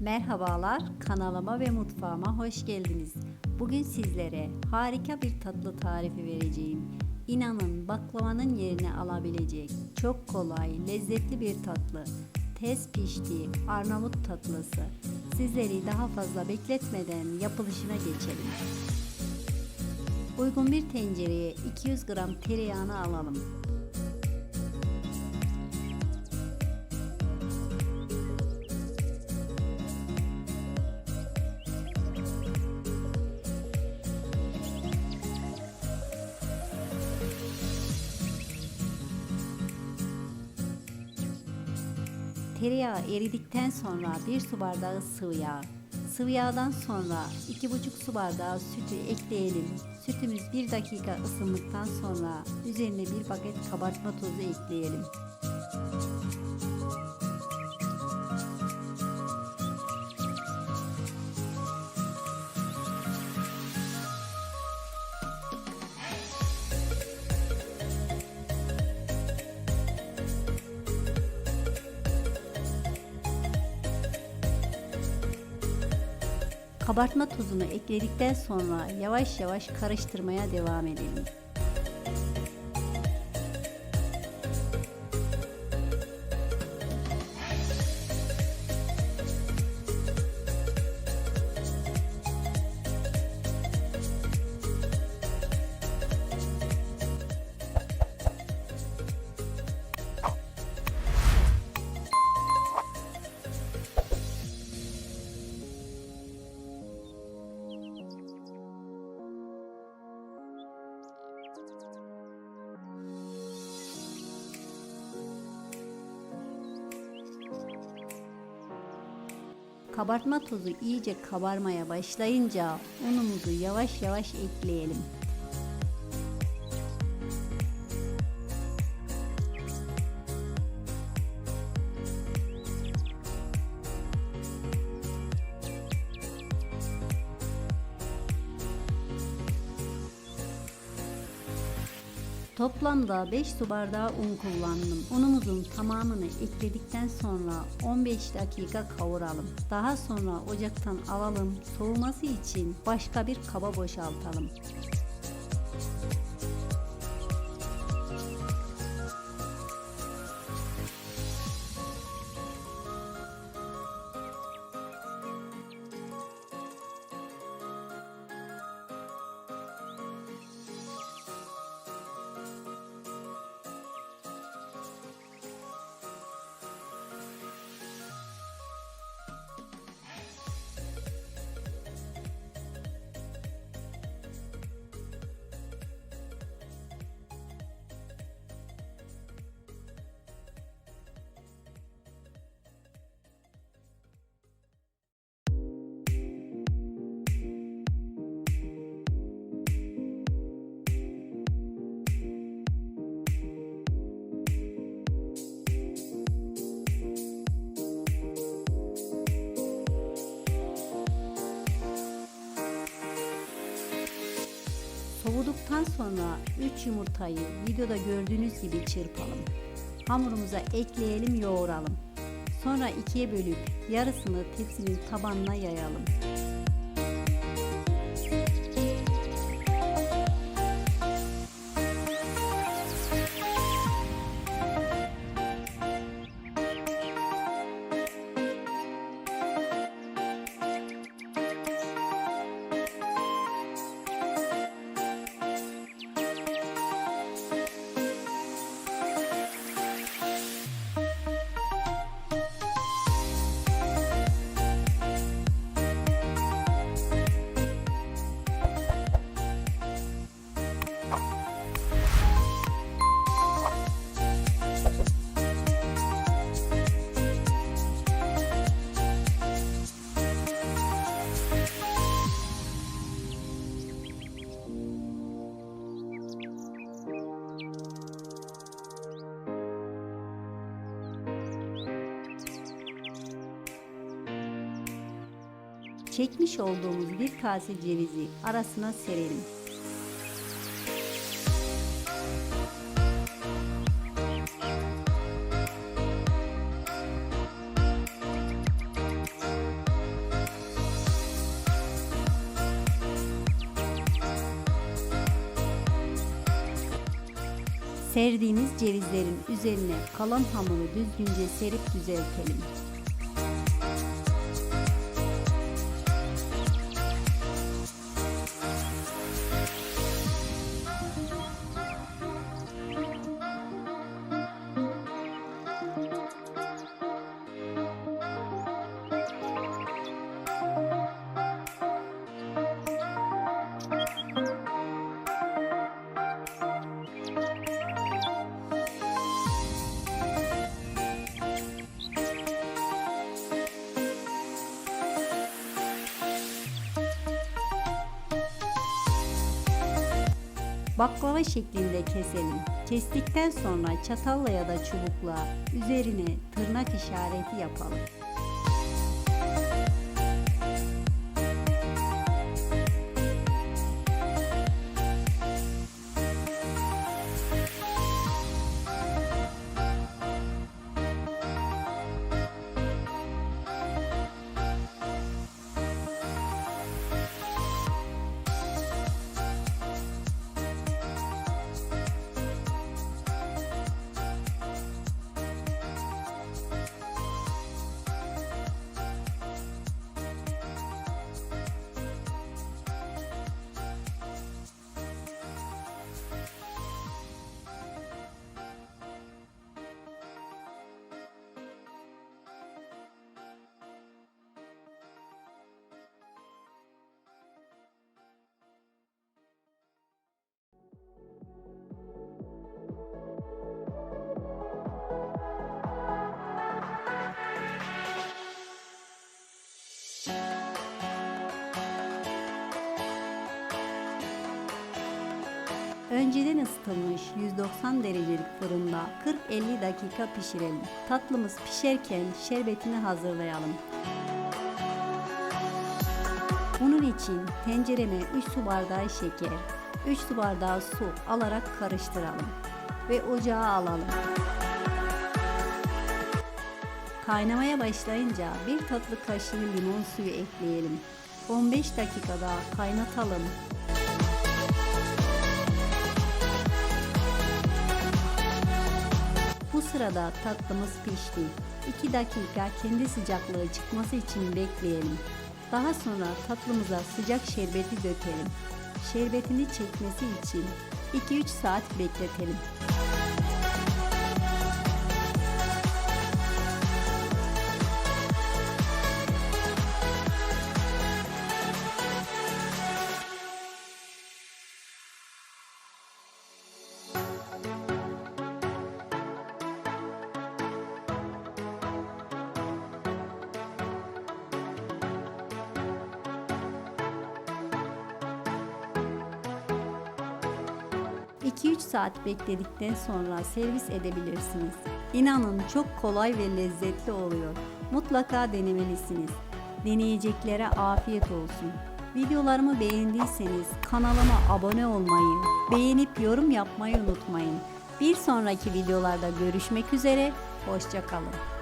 Merhabalar, kanalıma ve mutfağıma hoş geldiniz. Bugün sizlere harika bir tatlı tarifi vereceğim. İnanın baklavanın yerini alabilecek çok kolay, lezzetli bir tatlı. Tez pişti Arnavut tatlısı. Sizleri daha fazla bekletmeden yapılışına geçelim. Uygun bir tencereye 200 gram tereyağını alalım. Tereyağı eridikten sonra 1 su bardağı sıvı yağ. Sıvı yağdan sonra 2,5 su bardağı sütü ekleyelim. Sütümüz 1 dakika ısındıktan sonra üzerine bir paket kabartma tozu ekleyelim. Kabartma tozunu ekledikten sonra yavaş yavaş karıştırmaya devam edelim. Kabartma tozu iyice kabarmaya başlayınca unumuzu yavaş yavaş ekleyelim. Toplamda 5 su bardağı un kullandım. Unumuzun tamamını ekledikten sonra 15 dakika kavuralım. Daha sonra ocaktan alalım. Soğuması için başka bir kaba boşaltalım. Soğuduktan sonra 3 yumurtayı videoda gördüğünüz gibi çırpalım. Hamurumuza ekleyelim, yoğuralım. Sonra ikiye bölüp yarısını tepsinin tabanına yayalım. çekmiş olduğumuz bir kase cevizi arasına serelim. Serdiğimiz cevizlerin üzerine kalan hamuru düzgünce serip düzeltelim. Baklava şeklinde keselim. Kestikten sonra çatalla ya da çubukla üzerine tırnak işareti yapalım. Önceden ısıtılmış 190 derecelik fırında 40-50 dakika pişirelim. Tatlımız pişerken şerbetini hazırlayalım. Bunun için tencereme 3 su bardağı şeker, 3 su bardağı su alarak karıştıralım ve ocağa alalım. Kaynamaya başlayınca bir tatlı kaşığı limon suyu ekleyelim. 15 dakikada kaynatalım. Sırada tatlımız pişti. 2 dakika kendi sıcaklığı çıkması için bekleyelim. Daha sonra tatlımıza sıcak şerbeti dökelim. Şerbetini çekmesi için 2-3 saat bekletelim. ...2-3 saat bekledikten sonra servis edebilirsiniz. İnanın çok kolay ve lezzetli oluyor. Mutlaka denemelisiniz. Deneyeceklere afiyet olsun. Videolarımı beğendiyseniz kanalıma abone olmayı, beğenip yorum yapmayı unutmayın. Bir sonraki videolarda görüşmek üzere, hoşçakalın.